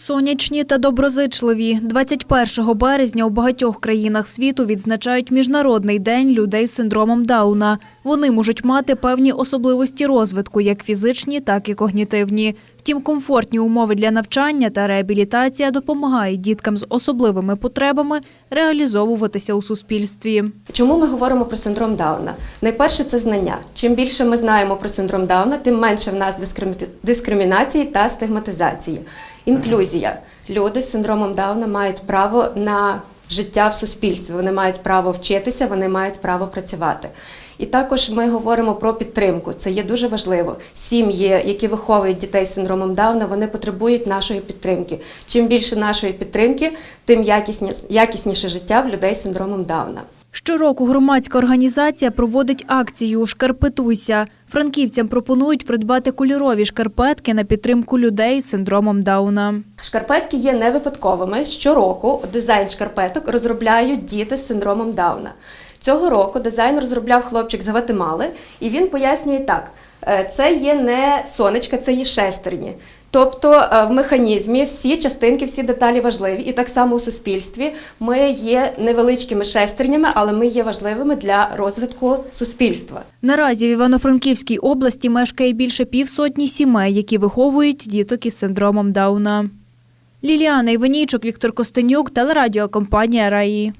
Сонячні та доброзичливі. 21 березня у багатьох країнах світу відзначають Міжнародний день людей з синдромом Дауна. Вони можуть мати певні особливості розвитку, як фізичні, так і когнітивні. Втім, комфортні умови для навчання та реабілітація допомагають діткам з особливими потребами реалізовуватися у суспільстві. Чому ми говоримо про синдром Дауна? Найперше це знання. Чим більше ми знаємо про синдром Дауна, тим менше в нас дискримі- дискримінації та стигматизації. Інклюзія. Люди з синдромом Дауна мають право на життя в суспільстві. Вони мають право вчитися, вони мають право працювати. І також ми говоримо про підтримку. Це є дуже важливо. Сім'ї, які виховують дітей з синдромом Дауна, вони потребують нашої підтримки. Чим більше нашої підтримки, тим якісні- якісніше життя в людей з синдромом Дауна. Щороку громадська організація проводить акцію «Шкарпетуйся». Франківцям пропонують придбати кольорові шкарпетки на підтримку людей з синдромом Дауна. Шкарпетки є не випадковими. Щороку дизайн шкарпеток розробляють діти з синдромом Дауна. Цього року дизайн розробляв хлопчик з Гватемали, і він пояснює так: е, це є не сонечка, це є шестерні. Тобто е, в механізмі всі частинки, всі деталі важливі, і так само у суспільстві ми є невеличкими шестернями, але ми є важливими для розвитку суспільства. Наразі в Івано-Франківській області мешкає більше півсотні сімей, які виховують діток із синдромом Дауна. Ліліана Іванійчук, Віктор Костенюк, телерадіокомпанія «Раї».